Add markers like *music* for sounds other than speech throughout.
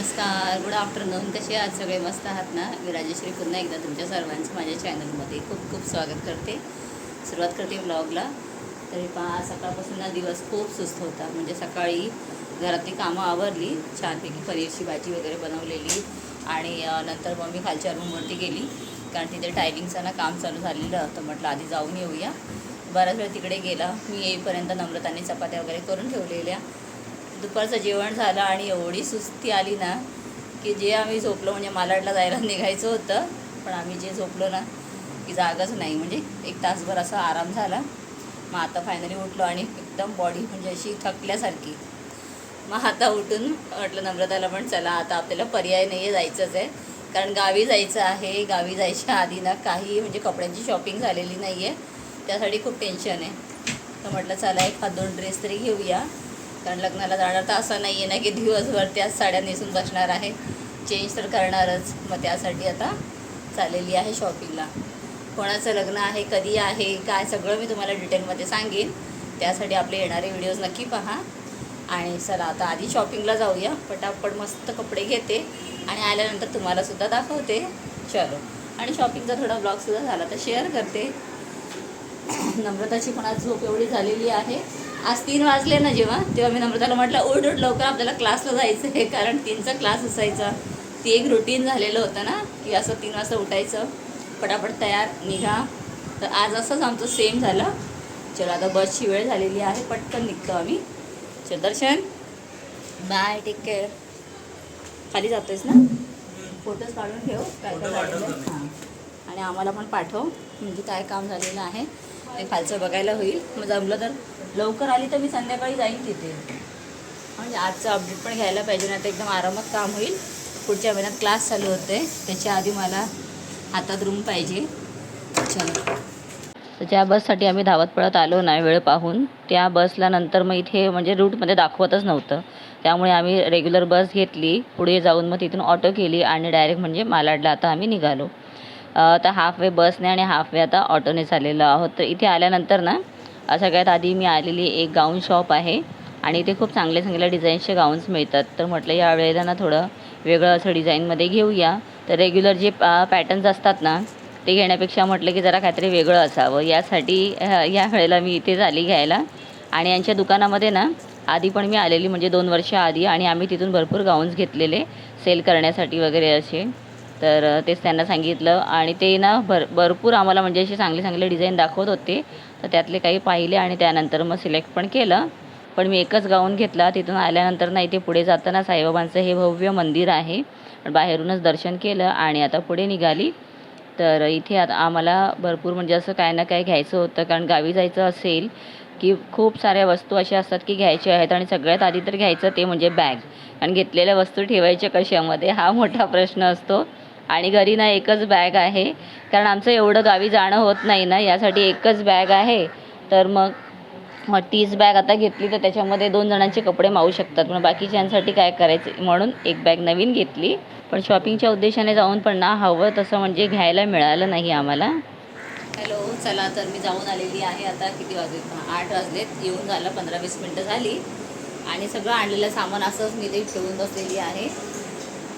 नमस्कार good afternoon कसे आज सगळे? मस्त आहात ना? मी राजेश्री पुन्हा एकदा तुमच्या सर्वांचं माझ्या चॅनलमध्ये खूप खूप स्वागत करते. सुरुवात करते ब्लॉगला तरी पहा सकाळपासून ना दिवस खूप सुस्त होता. म्हणजे सकाळी घरातली कामं आवरली छानपैकी पनीरची भाजी वगैरे बनवलेली आणि नंतर मग मी खालच्या रूमवरती गेली. कारण तिथे टायमिंगचं ना काम चालू झालेलं तर म्हटलं आधी जाऊन येऊया. बराच वेळ तिकडे गेला. मी येईपर्यंत नम्रताने चपात्या वगैरे करून ठेवलेल्या. दुपारचं जेवण झालं आणि एवढी सुस्ती आली ना की जे आम्ही झोपलो म्हणजे मालाडला जायला निघायचं होतं पण आम्ही जे झोपलो ना की जागाच नाही. म्हणजे एक तासभर असा आराम झाला. मग आता फायनली उठलो आणि एकदम बॉडी म्हणजे अशी थकल्यासारखी. मग आता उठून म्हटलं नम्रताला पण चला आता आपल्याला पर्याय नाही आहे जायचंच आहे. कारण गावी जायचं आहे. गावी जायच्या आधी ना काही म्हणजे कपड्यांची शॉपिंग झालेली नाही आहे त्यासाठी खूप टेन्शन आहे. तर म्हटलं चला एक हात दोन ड्रेस तरी घेऊया. कारण लग्नाला जाणार तर असं नाही आहे ना की दिवसभर त्याच साड्या नेसून बसणार आहे. चेंज तर करणारच. मग त्यासाठी आता चाललेली आहे शॉपिंगला कोणाचं लग्न आहे कधी आहे काय सगळं मी तुम्हाला डिटेलमध्ये सांगेन. त्यासाठी आपले येणारे व्हिडिओज नक्की पहा. आणि चला आता आधी शॉपिंगला जाऊया. पटापट मस्त कपडे घेते. आणि आल्यानंतर तुम्हालासुद्धा दाखवते. चलो. आणि शॉपिंगचा थोडा ब्लॉगसुद्धा झाला तर शेअर करते. *clears throat* नम्रताची पण आज झोप एवढी झालेली आहे. आज तीन वाजले ना जेव्हा तेव्हा मी नम्रताला म्हटलं उठ उठ लवकर आपल्याला क्लासला जायचं आहे. कारण तीनचा क्लास असायचा. ती एक रुटीन झालेलं होतं ना की असं तीन वाजता उठायचं पटापट तयार निघा. तर आज असंच आमचं सेम झालं. चलो आता बसची वेळ झालेली आहे पटकन निघतो आम्ही. चल दर्शन. बाय टेक केअर खाली जातोयस ना? फोटोज काढून ठेव. काय काय झालेलं. हां. आणि आम्हाला पण पाठव म्हणजे काय काम झालेलं आहे. ते खालचं बघायला होईल. मग जमलं तर लवकर आली तर मी संध्याकाळी जाईन तिथे. म्हणजे आजचं अपडेट पण घ्यायला पाहिजे ना तर एकदम आरामात काम होईल. पुढच्या महिन्यात क्लास चालू होते. त्याच्या आधी मला हातात रूम पाहिजे. चलो. तर त्या बससाठी आम्ही धावत पळत आलो नाही वेळ पाहून त्या बसला नंतर मग इथे म्हणजे रूटमध्ये दाखवतच नव्हतं. त्यामुळे आम्ही रेग्युलर बस घेतली पुढे जाऊन मग तिथून ऑटो केली आणि डायरेक्ट म्हणजे मालाडला आता आम्ही निघालो. तर हाफ वे बसने आणि हाफ वे आता ऑटोने चाललेलो आहोत. तर इथे आल्यानंतर ना सगळ्यात आधी मी आलेली एक गाऊन शॉप आहे आणि इथे खूप चांगले चांगल्या डिझाईन्सचे गाऊन्स मिळतात. तर म्हटलं या वेळेला ना थोडं वेगळं असं डिझाईनमध्ये घेऊया. तर रेग्युलर जे पॅटर्न्स असतात ना ते घेण्यापेक्षा म्हटलं की जरा काहीतरी वेगळं असावं. यासाठी या वेळेला मी इथे झाली घ्यायला. आणि यांच्या दुकानामध्ये ना आधी पण मी आलेली म्हणजे दोन वर्ष आधी आणि आम्ही तिथून भरपूर गाऊन्स घेतलेले सेल करण्यासाठी वगैरे असे. तर तेच त्यांना सांगितलं. आणि ते ना भर भरपूर आम्हाला म्हणजे असे चांगले चांगले डिझाईन दाखवत होते. तर त्यातले काही पाहिले आणि त्यानंतर मग सिलेक्ट पण केलं. पण मी एकच गाऊन घेतला. तिथून आल्यानंतर नाही ते पुढे जाताना साईबाबांचं हे भव्य मंदिर आहे. बाहेरूनच दर्शन केलं आणि आता पुढे निघाली. तर इथे आता आम्हाला भरपूर म्हणजे असं काय ना काय घ्यायचं होतं. कारण गावी जायचं असेल की खूप साऱ्या वस्तू अशा असतात की घ्यायच्या आहेत आणि सगळ्यात आधी तर घ्यायचं ते म्हणजे बॅग. आणि घेतलेल्या वस्तू ठेवायच्या कशामध्ये? हा मोठा प्रश्न असतो. आणि घरी ना एकच बॅग आहे. कारण आमचं एवढं गावी जाणं होत नाही ना यासाठी एकच बॅग आहे. तर मग मग तीच बॅग आता घेतली तर त्याच्यामध्ये दोन जणांचे कपडे मावू शकतात. पण बाकीच्यांसाठी काय करायचं? म्हणून एक बॅग नवीन घेतली. पण शॉपिंगच्या उद्देशाने जाऊन पण ना हवं तसं म्हणजे घ्यायला मिळालं नाही आम्हाला. हॅलो चला तर मी जाऊन आलेली आहे आता. किती वाजलेत? आठ वाजलेत. येऊन झालं पंधरा वीस मिनटं झाली. आणि सगळं आणलेलं सामान असंच मी ते ठेवून बसलेली आहे.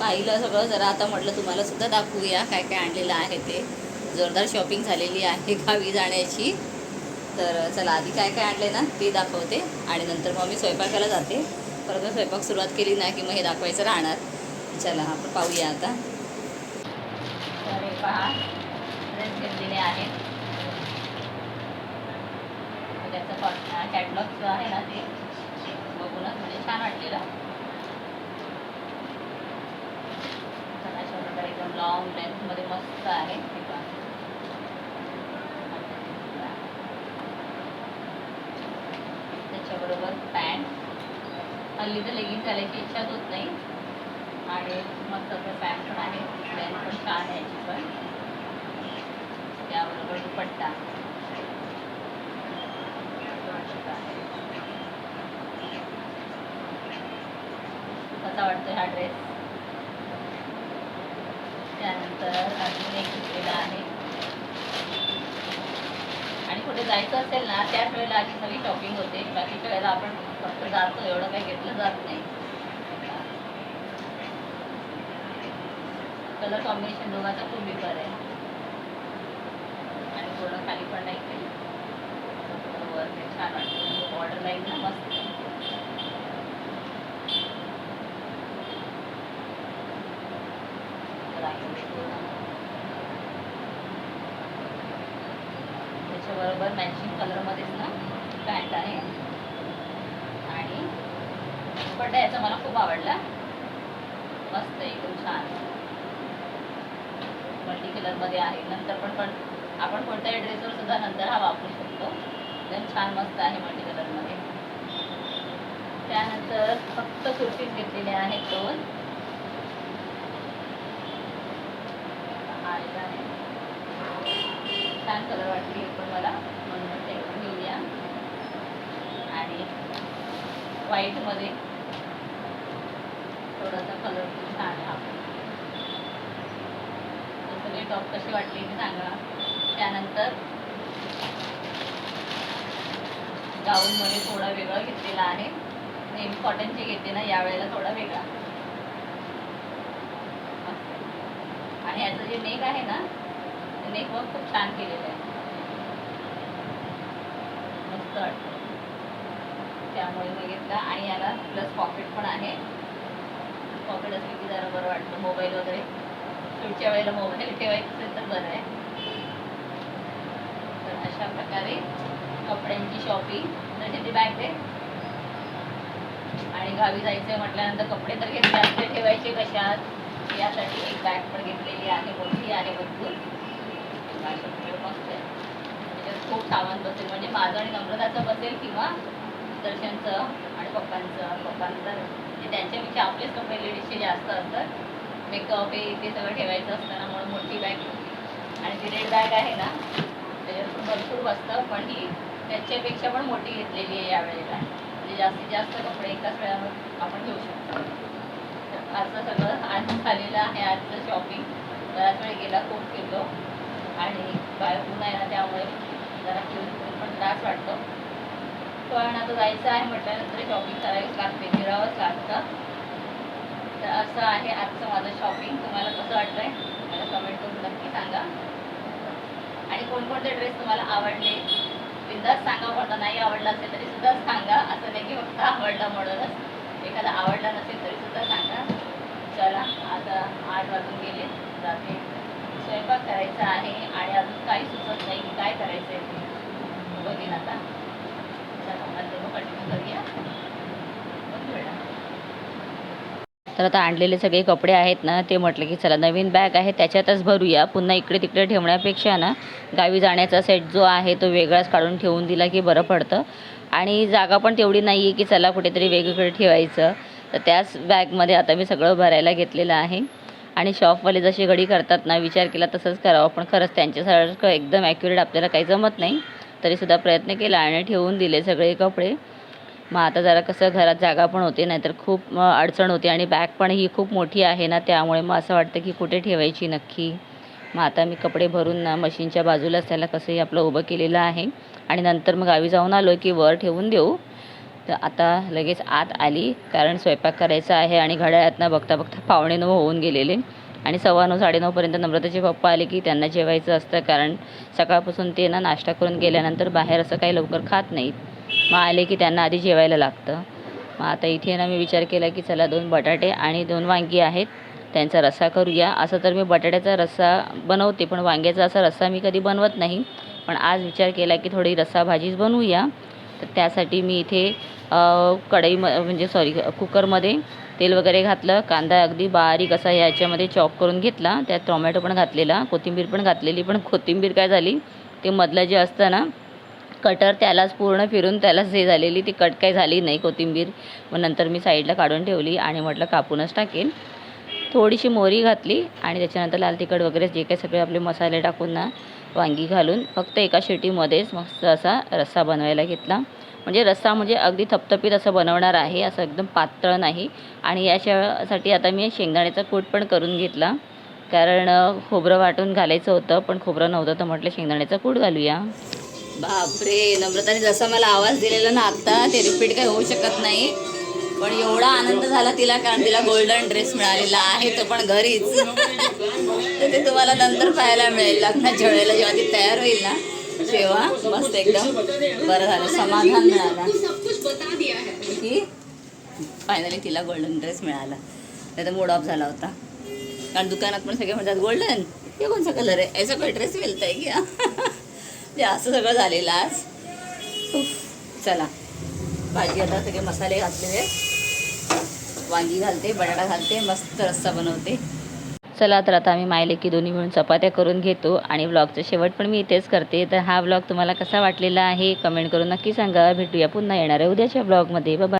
पाहिलं सगळं जरा आता म्हटलं तुम्हाला सुद्धा दाखवूया काय काय आणलेलं आहे ते. जोरदार शॉपिंग झालेली आहे गावी जाण्याची. तर चला आधी काय काय आणलं ना ते दाखवते. आणि नंतर मग मी स्वयंपाकाला जाते. परत स्वयंपाक सुरुवात केली ना की मग हे दाखवायचं राहणार. चला आपण पाहूया आता. अरे पहा ड्रेस घेतलेले आहेत त्याचं कॅटलॉग जो आहे ना ते बघूनच म्हणजे छान वाटलेलं तर अशा प्रकारे एकदम लॉंग लेंथमध्ये मस्त आहे. त्याच्याबरोबर पॅन्ट हल्ली तर लेगिन्स घालायची इच्छाच होत नाही. आणि मस्त असं पॅन्ट पण आहे. लेंथ पण छान आहे याची पण. त्याबरोबर दुपट्टा. कसा वाटतो हा ड्रेस त्यानंतर अजून एक घेतलेला आहे. आणि कुठे जायचं असेल ना त्याच वेळेला अशी सगळी शॉपिंग होते. बाकीच्या वेळेला आपण फक्त जातो एवढं काही घेतलं जात नाही. कलर कॉम्बिनेशन दोघांचा खूप बेकार आहे. आणि थोडं खाली पण नाही केली ते छान वाटतं. बॉर्डर लाईन ना मस्त रांगोळी पूर्ण. बरोबर मॅचिंग कलरमध्येच ना? पॅन्ट आहे. आणि दुपट्टा याचा मला खूप आवडला. मस्त एकदम छान. मल्टी कलरमध्ये आहे. नंतर पण पण आपण कोणत्याही ड्रेसवर सुद्धा नंतर हा वापरू शकतो. एकदम छान मस्त आहे मल्टी कलरमध्ये त्यानंतर फक्त कुर्तीज घेतलेले आहेत दोन. आलेला आहे. छान कलर वाटली पण मला म्हणून ते पण घेऊया आणि व्हाईटमध्ये थोडासा कलर छान आहे हा सगळे टॉप कसे वाटले ते सांगा. त्यानंतर गाऊनमध्ये थोडा वेगळा घेतलेला आहे. नेहमी कॉटनची घेते ना यावेळेला थोडा वेगळा. आणि याचं जे नेक आहे ना आणि एक वर्क खूप छान केलेलं आहे. मस्त वाटतं. त्यामुळे मी घेतला आणि याला प्लस पॉकेट पण आहे. पॉकेट असली की जरा बरं वाटतं मोबाईल वगैरे. पुढच्या वेळेला मोबाईल ठेवायचं असेल तर बरं आहे. तर अशा प्रकारे कपड्यांची शॉपिंग त्याची बॅग आहे. आणि गावी जायचं म्हटल्यानंतर कपडे तर घेतले असते ठेवायचे कशात? यासाठी एक बॅग पण घेतलेली आहे मोठी आहे भरपूर. मस्त आहे. त्याच्यात खूप सामान बसेल. म्हणजे माझं आणि नम्रताचं बसेल किंवा दर्शनचं आणि पप्पांचं. पप्पांचं म्हणजे त्यांच्यापेक्षा आपलेच कपडे लेडीजचे जास्त असतात. मेकअप हे ते सगळं ठेवायचं असतं ना म्हणून मोठी बॅग आणि ती रेड बॅग आहे ना त्याच्यात भरपूर बसतं. पण ही त्याच्यापेक्षा पण मोठी घेतलेली आहे यावेळेला म्हणजे जास्तीत जास्त कपडे एकाच वेळावर आपण घेऊ शकतो. तर असं सगळं आज झालेलं आहे आजचं शॉपिंग बराच वेळ गेला खूप फिरलो आणि बाहेर ऊन आहे ना त्यामुळे जरा फिरून पण त्रास वाटतो. पण आता जायचं आहे म्हटल्यानंतर शॉपिंग करावीच लागते फिरावंच लागतं. तर असं आहे आजचं माझं शॉपिंग तुम्हाला कसं वाटतंय? मला कमेंट करून नक्की सांगा. आणि कोणकोणते ड्रेस तुम्हाला आवडले? बिंदास सांगा कोणता नाही आवडला असेल तरी सुद्धा सांगा. असं नाही की फक्त आवडला म्हणूनच. एखादा आवडला नसेल तरी सुद्धा सांगा. चला आता आठ वाजून गेले. जाते. स्वयंपाक करायचा आहे आणि अजून काही सुचत नाही की काय करायचं आहे बघेन आता. कंटिन्यू करूया. तर आता आणलेले सगळे कपडे आहेत ना ते म्हटलं की चला नवीन बॅग आहे त्याच्यातच भरूया. पुन्हा इकडे तिकडे ठेवण्यापेक्षा ना गावी जाण्याचा सेट जो आहे तो वेगळाच काढून ठेवून दिला की बरं पडतं. आणि जागा पण तेवढी नाही आहे की चला कुठेतरी वेगवेगळं ठेवायचं. तर त्याच बॅगमध्ये आता मी सगळं भरायला घेतलेलं आहे. आणि शॉपवाले जशी घडी करतात ना विचार केला तसंच करावं. पण खरंच त्यांच्यासारखं एकदम ॲक्युरेट आपल्याला काही जमत नाही. तरीसुद्धा प्रयत्न केला आणि ठेवून दिले सगळे कपडे. मग आता जरा कसं घरात जागा पण होते नाहीतर खूप अडचण होती आणि बॅग पण ही खूप मोठी आहे ना त्यामुळे मग असं वाटतं की कुठे ठेवायची नक्की? मग आता मी कपडे भरून ना मशीनच्या बाजूलाच त्याला कसंही आपलं उभं केलेलं आहे. आणि नंतर मग गावी जाऊन आलो की वर ठेवून देऊ. तर आता लगेच आत आली कारण स्वयंपाक करायचा आहे आणि घड्याळात बघता बघता पावणे नऊ होऊन गेलेले. आणि सव्वा नऊ साडेनऊपर्यंत नम्रताचे पप्पा आले की त्यांना जेवायचं असतं कारण सकाळपासून ते ना नाश्ता करून गेल्यानंतर बाहेर असं काही लवकर खात नाहीत. मग आले की त्यांना आधी जेवायला लागतं. मग आता इथे ना मी विचार केला की चला दोन बटाटे आणि दोन वांगी आहेत त्यांचा रस्सा करूया. असं तर मी बटाट्याचा रस्सा बनवते पण वांग्याचा असा रस्सा मी कधी बनवत नाही. पण आज विचार केला की थोडी रस्सा भाजीच बनवूया. तर त्यासाठी मी इथे कढई म्हणजे सॉरी कुकरमध्ये तेल वगैरे घातलं कांदा अगदी बारीक असा याच्यामध्ये चॉप करून घेतला त्यात टोमॅटो पण घातलेला कोथिंबीर पण घातलेली पण कोथिंबीर काय झाली ते मधलं जे असतं ना कटर त्यालाच पूर्ण फिरून त्यालाच हे झालेली ती कट काही झाली नाही कोथिंबीर. मग नंतर मी साईडला काढून ठेवली आणि म्हटलं कापूनच टाकेन. थोडीशी मोहरी घातली आणि त्याच्यानंतर लाल तिखट वगैरे जे काही सगळे आपले मसाले टाकून ना वांगी घालून फक्त एका शिटीमध्येच मस्त असा रस्सा बनवायला घेतला. म्हणजे रस्सा म्हणजे अगदी थपथपीत असं बनवणार आहे असं एकदम पातळ नाही. आणि याच्यासाठी आता मी शेंगदाण्याचा कूट पण करून घेतला. कारण खोबरं वाटून घालायचं होतं पण खोबरं नव्हतं तर म्हटलं शेंगदाण्याचा कूट घालूया. बापरे नम्रताने जसा मला आवाज दिलेला ना आत्ता ते रिपीट काही होऊ शकत नाही. पण एवढा आनंद झाला तिला कारण तिला गोल्डन ड्रेस मिळालेला आहे तो पण घरीच. तर ते तुम्हाला नंतर पाहायला मिळेल लग्नाच्या वेळेला जेव्हा ती तयार होईल ना. तेव्हा मस्त एकदम. बरं झालं समाधान मिळालं. की फायनली तिला गोल्डन ड्रेस मिळाला. नाही तर मूड ऑफ झाला होता. कारण दुकानात पण सगळे म्हणतात गोल्डन हे कोणचा कलर आहे? याचा काही ड्रेस मिळत आहे की? *laughs* ते असं सगळं झालेलं आज. चला. भाजी आता सगळे मसाले घातलेले. वांगी घालते बटाटा घालते मस्त रस्सा बनवते. चला तर आता आम्ही मायले की दोन्ही मिळून चपात्या करून घेतो आणि ब्लॉगचं शेवट पण मी इथेच करते. तर हा ब्लॉग तुम्हाला कसा वाटलेला आहे कमेंट करून नक्की सांगा. भेटूया पुन्हा येणार आहे उद्याच्या ब्लॉगमध्ये बाबा